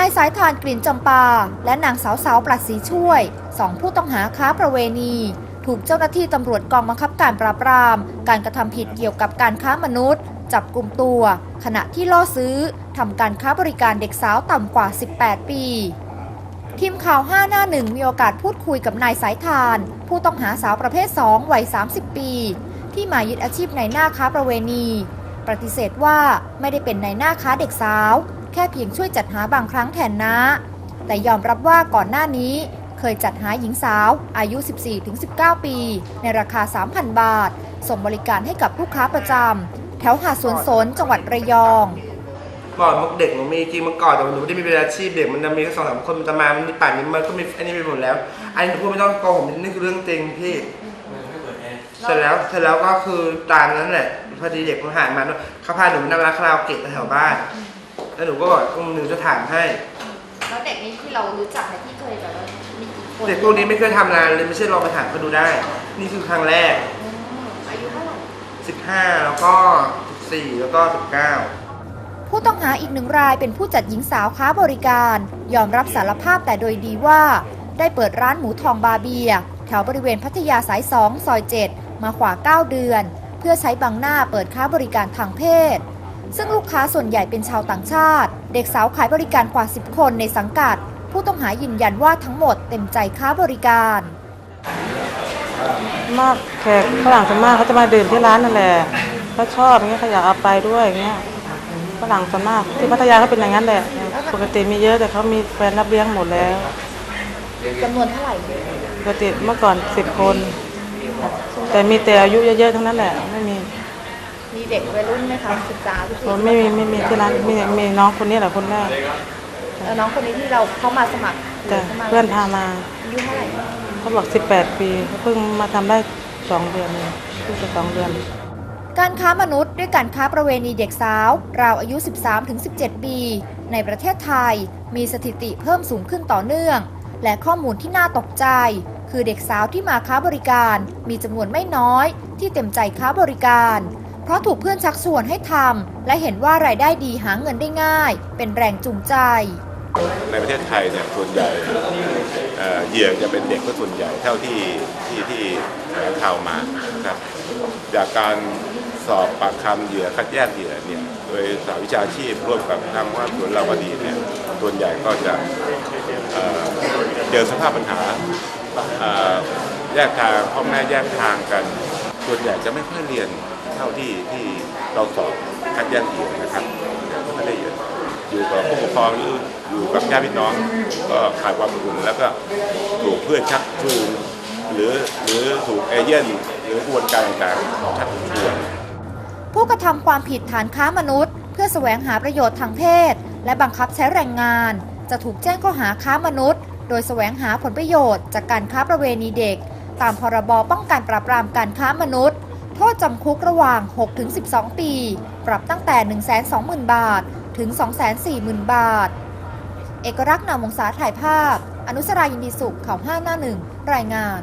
ายสายทานกลิ่นจำปา และนางสาวสาวปรัดศรีช่วยสองผู้ต้องหาค้าประเวณี ถูกเจ้าหน้าที่ตำรวจกองบังคับการปราบปราม การกระทำผิดเกี่ยวกับการค้ามนุษย์ จับกลุ่มตัว ขณะที่ล่อซื้อทำการค้าบริการเด็กสาวต่ำกว่า 18 ปีทีมข่าว 5 หน้าหนึ่งมีโอกาสพูดคุยกับนายสายทาน ผู้ต้องหาสาวประเภท 2 วัย 30 ปี ที่มายึดอาชีพในหน้าค้าประเวณี ปฏิเสธว่าไม่ได้เป็นในหน้าค้าเด็กสาว แค่เพียงช่วยจัดหาบางครั้งแทนนะ แต่ยอมรับว่าก่อนหน้านี้เคยจัดหาหญิงสาว อายุ 14-19 ปี ในราคา 3,000 บาท ส่งบริการให้กับลูกค้าประจำแถวหาดสวนสนจังหวัดระยองบอกมันเด็กมันมีจริงมื่อก่อนแต่หนูไม่ได้มีเป็นอาชีพเด็กมันจะมีแค่สองสามคนมันจะมามันมีป่านนี้มันก็มีอันนี้ไปหมดแล้ว อันนี้พูดไม่ต้องโกหกนี่คือเรื่องจริงพี่เสร็จแล้วเสร็จแล้วก็คือตามนั้นแหละพอดีเด็กมันหายมาเขาพาหนูไปนั่งร้านคาราโอเกะแถวบ้าน แล้วหนูก็บอกหนูจะถามให้ แล้วเด็กนี้ที่เรารู้จักเนี่ยที่เคยแบบว่ามีกี่คนเด็กพวกนี้ไม่เคยทำงานเลยไม่ใช่ลองไปถามเขาดูได้ นี่คือครั้งแรก อืมอายุเท่าไหร่15 แล้วก็ 14 แล้วก็ 19 ผู้ต้องหาอีกหนึ่งรายเป็นผู้จัดหญิงสาวค้าบริการ ยอมรับสารภาพแต่โดยดีว่า ได้เปิดร้านหมูทองบาเบีย แถวบริเวณพัทยาสาย 2 ซอย 7 มาขวา9 เดือน เพื่อใช้บังหน้าเปิดค้าบริการทางเพศ ซึ่งลูกค้าส่วนใหญ่เป็นชาวต่างชาติ เด็กสาวขายบริการกว่า 10 คนในสังกัด ผู้ต้องหายืนยันว่าทั้งหมดเต็มใจค้าบริการ มากแขกฝรั่งส่วนมากเขาจะมาดื่มที่ร้านนั่นแหละเขาชอบอย่างเงี้ยเขาอยากเอาไปด้วยอย่างเงี้ยฝรั่งส่วนมากที่พัทยาเขาเป็นอย่างนั้นแหละปกติมีเยอะแต่เขามีแฟนรับเลี้ยงหมดแล้วจำนวนเท่าไหร่ปกติเมื่อก่อนสิบคน แต่มีแต่อายุเยอะๆทั้งนั้นแหละไม่มี มีเด็กวัยรุ่นไหมคะศึกษาที่ผมไม่มีไม่มีที่ร้านมีมีน้องคนนี้แหละคนแรกแล้วน้องคนนี้ที่เราเข้ามาสมัครแต่เข้ามาเพื่อนพามาอายุเท่าไหร่เขาบอกสิบแปดปีเขาเพิ่งมาทำได้สองเดือนเองเพิ่งจะสองเดือน การค้ามนุษย์ด้วยการค้าประเวณีเด็กสาว ราวอายุ 13-17 ปี ในประเทศไทย มีสถิติเพิ่มสูงขึ้นต่อเนื่อง และข้อมูลที่น่าตกใจ คือเด็กสาวที่มาค้าบริการ มีจำนวนไม่น้อย ที่เต็มใจค้าบริการเพ ราะถูกเพื่อนชักชวนให้ทำและเห็นว่ารายได้ดีหาเงินได้ง่าย เป็นแรงจูงใจ ในประเทศไทยเนี่ยส่วนใหญ่เอ่อเหยื่อจะเป็นเด็กก็ส่วนใหญ่เท่าที่ที่ที่แถลงข่าวมาครับจากการสอบปากคำเหยื่อคัดแยกเหยื่อเนี่ยโดยสาวิชาชีพร่วมกับทางว่าสวนเราวดีเนี่ยส่วนใหญ่ก็จะเอ่อเจอสภาพปัญหาเอ่อแยกทางพ่อแม่แยกทางกัน ส่วนใหญ่จะไม่ค่อยเรียน ท่าที่ที่เราสอบคัดแยกเหยื่อนะครับก็ไม่ได้เยอะอยู่กับผู้ปกครองหรืออยู่กับญาติพี่น้องก็ขาดความอบอุ่นแล้วก็ถูกเพื่อนชักจูงหรือหรือถูกเอเย่นหรือกระบวนการต่างๆชักชวนผู้กระทำความผิดฐานค้ามนุษย์ เพื่อแสวงหาประโยชน์ทางเพศ และบังคับใช้แรงงาน จะถูกแจ้งข้อหาค้ามนุษย์ โดยแสวงหาผลประโยชน์จากการค้าประเวณีเด็ก ตามพรบป้องกันปราบปรามการค้ามนุษย์ โทษจำคุกระหว่าง 6-12 ปี ปรับตั้งแต่ 120,000 บาท ถึง 240,000 บาท เอกรักษ์นามวงศาถ่ายภาพ อนุสรายินดีสุขข่าวห้าหน้าหนึ่ง รายงาน